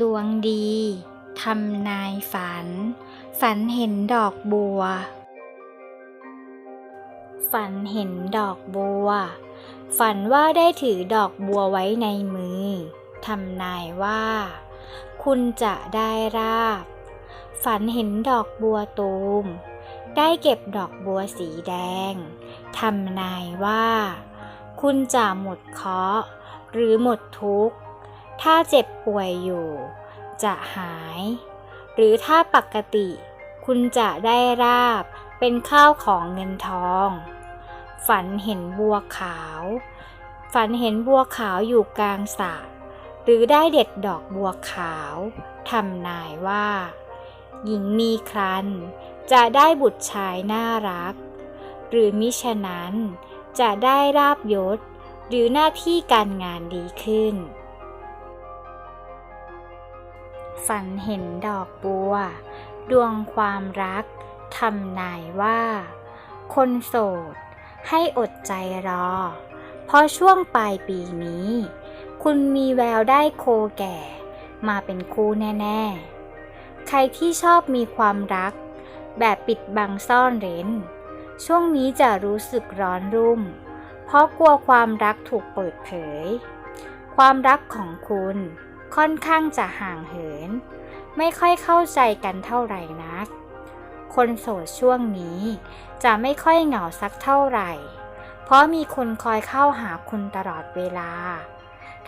ดวงดีทำนายฝัน ฝันเห็นดอกบัว ฝันเห็นดอกบัว ฝันว่าได้ถือดอกบัวไว้ในมือทำนายว่า คุณจะได้ราบ ฝันเห็นดอกบัวตูม ได้เก็บดอกบัวสีแดงทำนายว่า คุณจะหมดเคราะห์หรือหมดทุกข์ ถ้าเจ็บป่วยอยู่ จะหาย หรือถ้าปกติ คุณจะได้ราบเป็นข้าวของเงินทอง ฝันเห็นบัวขาว ฝันเห็นบัวขาวอยู่กลางสระหรือได้เด็ดดอกบัวขาวทำนายว่า หญิงมีครันจะได้บุตรชายน่ารัก หรือมิฉะนั้นจะได้ราบยศ หรือหน้าที่การงานดีขึ้น ฝันเห็นดอกบัว ดวงความรักทำนายว่า คนโสด ให้อดใจรอ เพราะช่วงปลายปีนี้ คุณมีแววได้โคแก่ มาเป็นคู่แน่ ๆ ใครที่ชอบมีความรัก แบบปิดบังซ่อนเร้น ช่วงนี้จะรู้สึกร้อนรุ่ม เพราะกลัวความรักถูกเปิดเผย ความรักของคุณ ค่อนข้างจะห่างเหิน ไม่ค่อยเข้าใจกันเท่าไหร่นัก คนโสดช่วงนี้จะไม่ค่อยเหงาสักเท่าไหร่ เพราะมีคนคอยเข้าหาคุณตลอดเวลา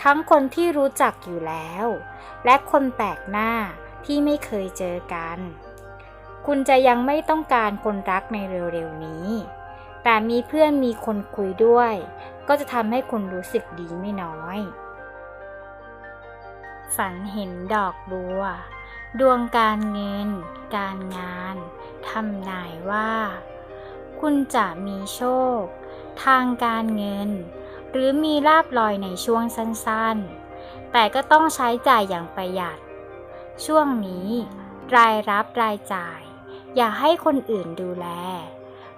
ทั้งคนที่รู้จักอยู่แล้ว และคนแปลกหน้าที่ไม่เคยเจอกัน คุณจะยังไม่ต้องการคนรักในเร็วๆนี้ แต่มีเพื่อนมีคนคุยด้วย ก็จะทำให้คุณรู้สึกดีไม่น้อย ฝันเห็นดอกบัว ดวงการเงิน การงานทำนายว่า คุณจะมีโชค ทางการเงิน หรือมีลาบลอยในช่วงสั้นๆ แต่ก็ต้องใช้จ่ายอย่างประหยัด ช่วงนี้ รายรับรายจ่าย อย่าให้คนอื่นดูแล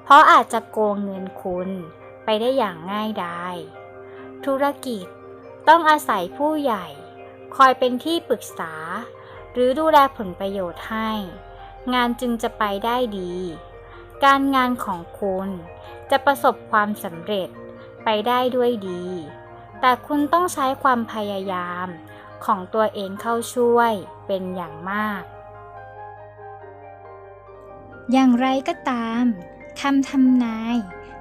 เพราะอาจจะโกงเงินคุณไปได้อย่างง่ายดายธุรกิจต้องอาศัยผู้ใหญ่ คอยเป็นที่ปรึกษา หรือดูแลผลประโยชน์ให้ งานจึงจะไปได้ดี การงานของคุณจะประสบความสำเร็จไปได้ด้วยดี แต่คุณต้องใช้ความพยายามของตัวเองเข้าช่วยเป็นอย่างมาก อย่างไรก็ตามคำทำนาย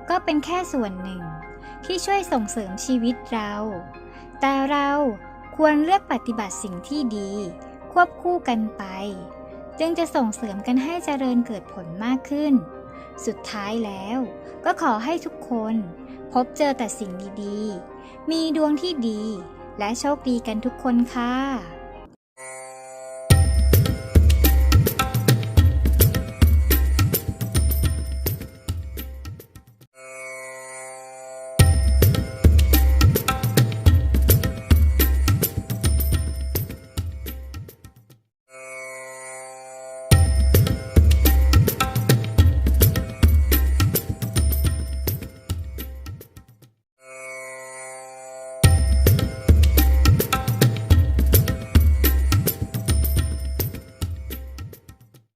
ก็เป็นแค่ส่วนหนึ่ง ที่ช่วยส่งเสริมชีวิตเรา แต่เรา ควรเลือกปฏิบัติสิ่งที่ดี ควบคู่กันไป จึงจะส่งเสริมกันให้เจริญเกิดผลมากขึ้น สุดท้ายแล้วก็ขอให้ทุกคนพบเจอแต่สิ่งดีๆ มีดวงที่ดีและโชคดีกันทุกคนค่ะ